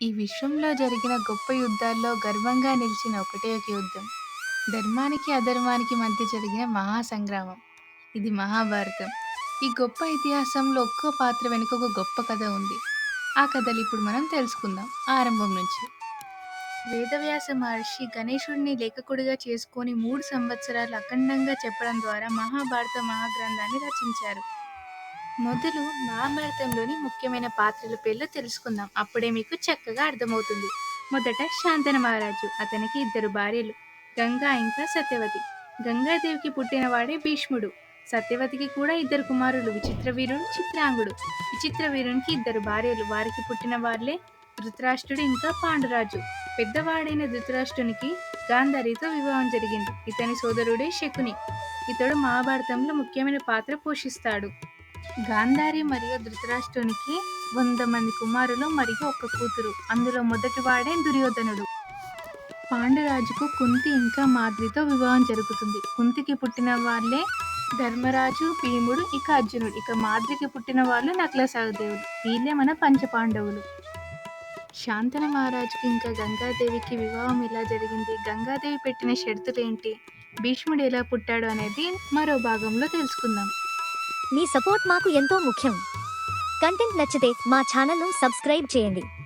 ఈ విశ్వంలో జరిగిన గొప్ప యుద్ధాల్లో గర్వంగా నిలిచిన ఒకటే ఒక యుద్ధం. ధర్మానికి, అధర్మానికి మధ్య జరిగిన మహాసంగ్రామం ఇది మహాభారతం. ఈ గొప్ప ఇతిహాసంలో ఒక్కో పాత్ర వెనుక ఒక గొప్ప కథ ఉంది. ఆ కథలు ఇప్పుడు మనం తెలుసుకుందాం ఆరంభం నుంచి. వేదవ్యాస మహర్షి గణేశుడిని లేఖకుడిగా చేసుకొని మూడు సంవత్సరాలు అఖండంగా చెప్పడం ద్వారా మహాభారత మహాగ్రంథాన్ని రచించారు. మొదలు మహాభారతంలోని ముఖ్యమైన పాత్రల పేర్లు తెలుసుకుందాం. అప్పుడే మీకు చక్కగా అర్థమవుతుంది. మొదట శాంతన మహారాజు. అతనికి ఇద్దరు భార్యలు గంగా ఇంకా సత్యవతి. గంగాదేవికి పుట్టినవాడే భీష్ముడు. సత్యవతికి కూడా ఇద్దరు కుమారులు విచిత్రవీరుడు, చిత్రాంగుడు. విచిత్రవీరునికి ఇద్దరు భార్యలు. వారికి పుట్టిన వాళ్ళే ధృతరాష్ట్రుడు ఇంకా పాండురాజు. పెద్దవాడైన ధృతరాష్ట్రునికి గాంధారితో వివాహం జరిగింది. ఇతని సోదరుడే శకుని. ఇతడు మహాభారతంలో ముఖ్యమైన పాత్ర పోషిస్తాడు. గాంధారి మరియు ధృతరాష్ట్రునికి వంద మంది కుమారులు మరియు ఒక కూతురు. అందులో మొదటివాడే దుర్యోధనుడు. పాండురాజుకు కుంతి ఇంకా మాద్రితో వివాహం జరుగుతుంది. కుంతికి పుట్టిన వాళ్ళే ధర్మరాజు, భీముడు ఇక అర్జునుడు. ఇక మాద్రికి పుట్టిన వాళ్ళు నకుల సహదేవుడు వీళ్ళే మన పంచపాండవులు. శాంతన మహారాజుకి ఇంకా గంగాదేవికి వివాహం ఎలా జరిగింది? గంగాదేవి పెట్టిన షరతులేంటి? భీష్ముడు ఎలా పుట్టాడు అనేది మరో భాగంలో తెలుసుకుందాం. మీ సపోర్ట్ మాకు ఎంతో ముఖ్యం. కంటెంట్ నచ్చితే మా ఛానల్ను సబ్స్క్రైబ్ చేయండి.